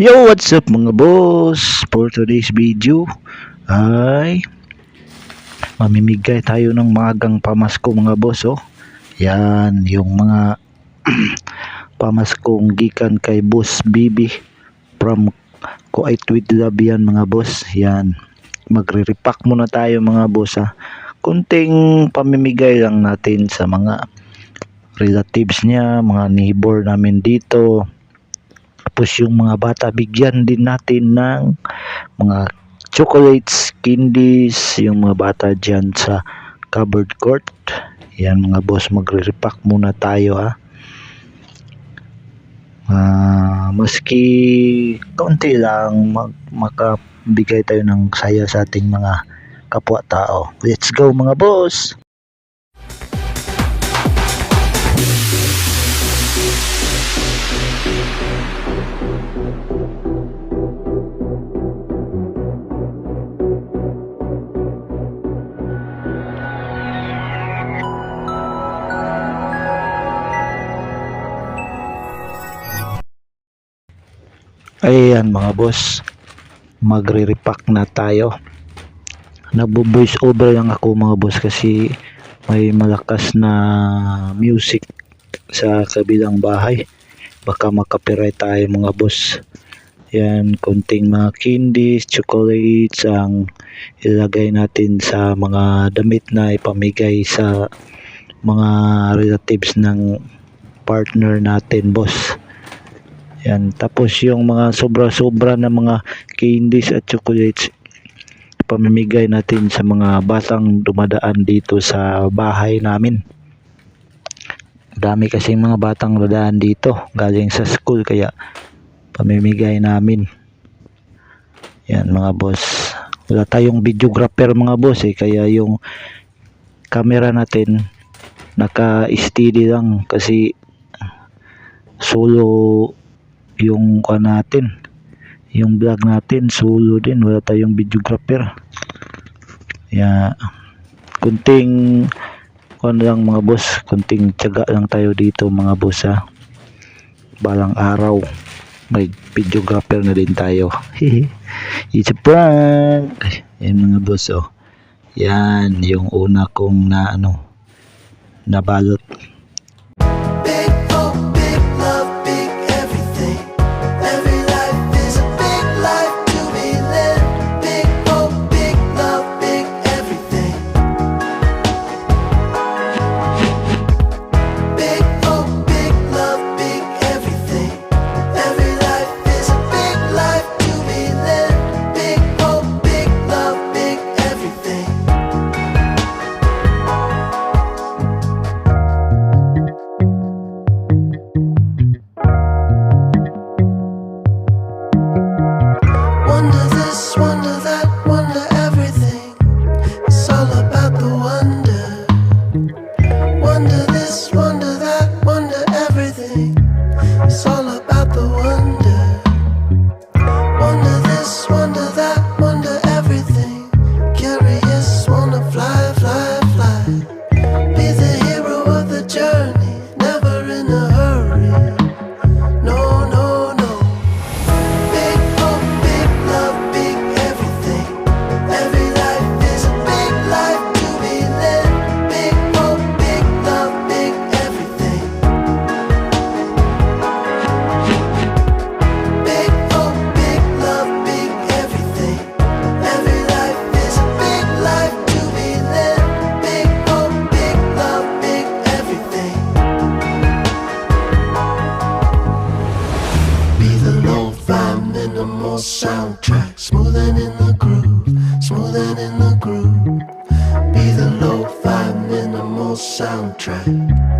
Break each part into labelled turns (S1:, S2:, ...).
S1: Yo, what's up mga boss? For today's video ay mamimigay tayo ng maagang pamasko mga boss oh. Yan, yung mga pamaskong gikan kay Boss Bibi from Kuwait with Love yan mga boss. Yan, magre-repack muna tayo mga boss ha. Kunting pamimigay lang natin sa mga relatives niya, mga neighbor namin dito, tapos yung mga bata, bigyan din natin ng mga chocolates, candies, yung mga bata dyan sa covered court. Yan mga boss, magre-repack muna tayo ha. Ah, maski kaunti lang mag makabigay tayo ng saya sa ating mga kapwa-tao. Let's go mga boss! Ayan mga boss, magre-repack na tayo. Nagbo-voice over lang ako mga boss kasi may malakas na music sa kabilang bahay. Baka makapiright tayo mga boss. Yan, konting mga candies, chocolates ang ilagay natin sa mga damit na ipamigay sa mga relatives ng partner natin boss. Yan. Tapos yung mga sobra-sobra na mga candies at chocolates pamimigay natin sa mga batang dumadaan dito sa bahay namin. Dami kasing mga batang dadaan dito galing sa school kaya pamimigay namin. Yan mga boss. Wala tayong videographer mga boss eh kaya yung camera natin naka-steady lang kasi solo yung kuha natin. Yung vlog natin solo din. Wala tayong videographer. Kaya kunting kuha lang mga boss. Kunting tiyaga lang tayo dito mga boss ha. Balang araw may videographer na din tayo. It's a prank yan mga boss oh. Yan yung una kong na ano nabalot
S2: just wonder minimal soundtrack, smoothing in the groove, smoothing in the groove. Be the low-fi minimal soundtrack.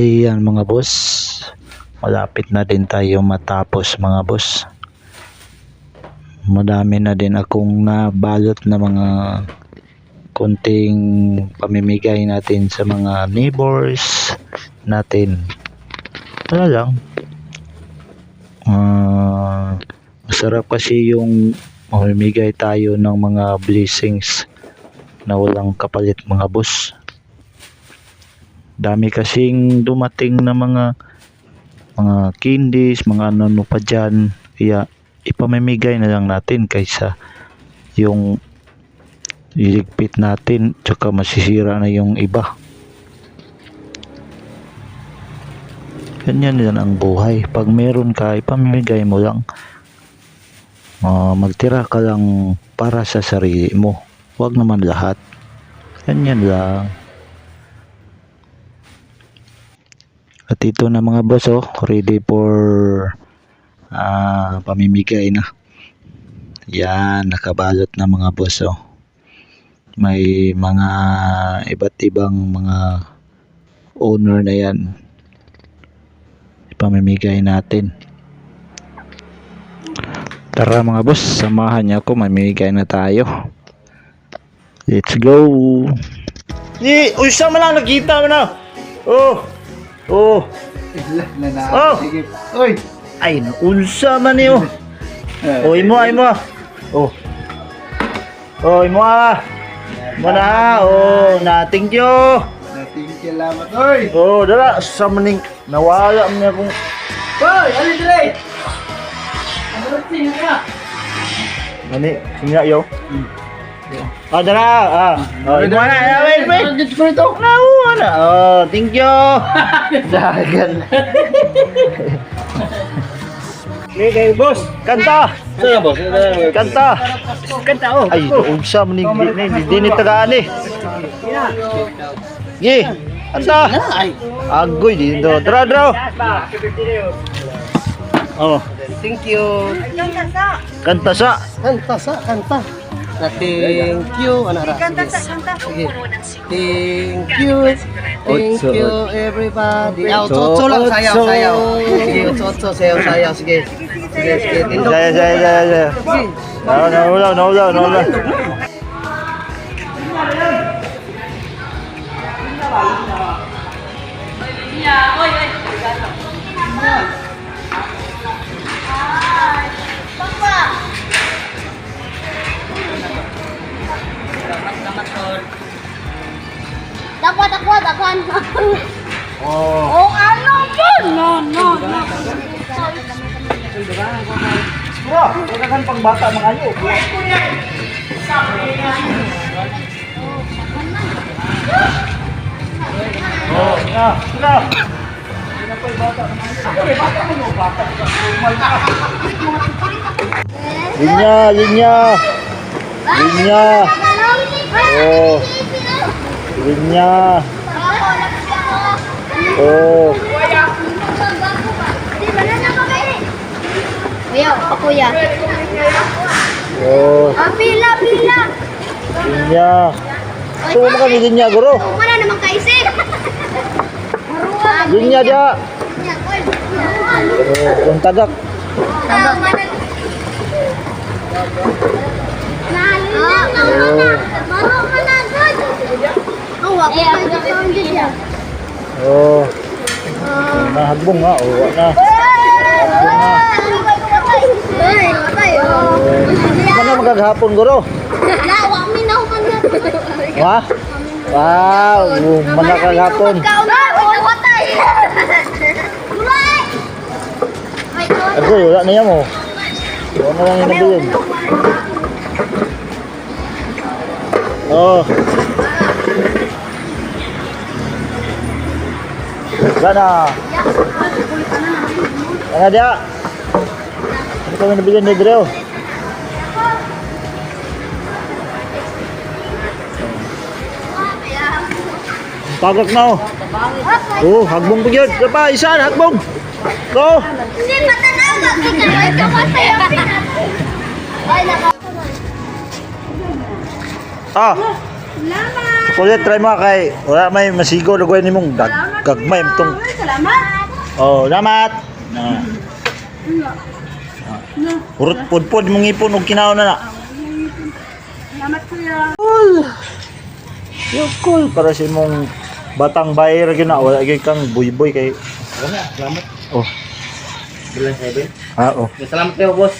S1: Ayan mga boss. Malapit na din tayo matapos mga boss. Madami na din akong nabalot na mga konting pamimigay natin sa mga neighbors natin. Wala lang. Ah, masarap kasi yung mamimigay tayo ng mga blessings na walang kapalit mga boss. Dami kasing dumating na mga mga candies, mga ano pa dyan. Kaya ipamimigay na lang natin kaysa yung iligpit natin tsaka masisira na yung iba. Ganyan yan ang buhay. Pag meron ka, ipamimigay mo lang. Ah, magtira ka lang para sa sarili mo. Huwag naman lahat. Ganyan lang. At ito na mga boss oh, ready for ah, pamimigay na. Yan, nakabalot na mga boss oh. May mga iba't ibang mga owner na yan. Ipamimigay natin. Tara mga boss, samahan niyo ako, mamimigay na tayo. Let's go! Ni, uy, sa lang nakita mo na. Oh. Oh. Oh.
S3: Uy!
S1: Ay, naunsa man niyo. Oh, imo, imo. Oh. Oh, imo ah. Mo na, oh, na thank you.
S3: Nating salamat. Uy!
S1: Oh, dala sa maning nawala man akong
S3: Uy! Ano dire? Ano tingin ka?
S1: Mani, singa yo. Ah, dala. Ah. Oh, imo na, ah, wait, wait.
S3: Dito ko nito?
S1: Nawa na. Oh, thank you. Dagan. Okay, boss. Kanta.
S3: Saan boss?
S1: Kanta. Kanta oh. Ay, unsa man ni ni dinit tagaan eh. Gi. Kanta. Agoy dito. Dra dra. Oh,
S3: Thank you!
S1: kanta sa.
S3: Kanta sa, kanta. Na thank you. Ano ra? Kanta. Sige. Thank you. Thank you everybody. Ah,
S1: Otso,
S3: otso lang. Sayaw, sayaw. Sige, otso, otso. Sayaw, sayaw. Sige. Sige, sige. Tindog.
S1: Jaya jaya jaya jaya.
S3: Sige.
S1: Pang bata mga ayo. Oh, na, na. Linya, linya. Linya. Oh. Linya. Oh.
S4: Kuya, pa kuya.
S1: Oh.
S4: Ah, pila, pila.
S1: Linya. Ito mo kami linya, guro.
S4: Wala namang kaisip.
S1: Linya dia. Oh, tagak.
S4: Muna. Maro ka na agad. Oh, dito ang dito.
S1: Oh. Nahagbong nga. Oh, wa na.
S4: Ay,
S1: Ano na magaghapon, guro?
S4: Lawa, minaw man na.
S1: Ha? Wow, mana kaghapon.
S4: Ikaw na, patay. Kulay. Ay, kulay.
S1: Ako, wala na yan mo. Wala na lang yung nabilin. Oh. Wala na. Wala na dia. Ano kami nabilin ni Drew? Tagak na oh. Oh, hagbong po yun. Pa, isa, hagbong. Go.
S4: Hindi, matanaw kamatay ang pinat. Ay, naka.
S1: Ah. Kulit, try mo kay wala may masigo lagway nimong dag. Gagmay tong.
S4: Salamat.
S1: Oh, salamat. Na. Urut pud-pud mong ipon og kinaon na na.
S4: Salamat kuya.
S1: Yo cool para sa imong batang bayar gyud na wala gyud kang boy-boy kay
S5: Wala, salamat.
S1: oh.
S5: Bilang seven.
S1: Ah, oh.
S5: Salamat kayo, boss.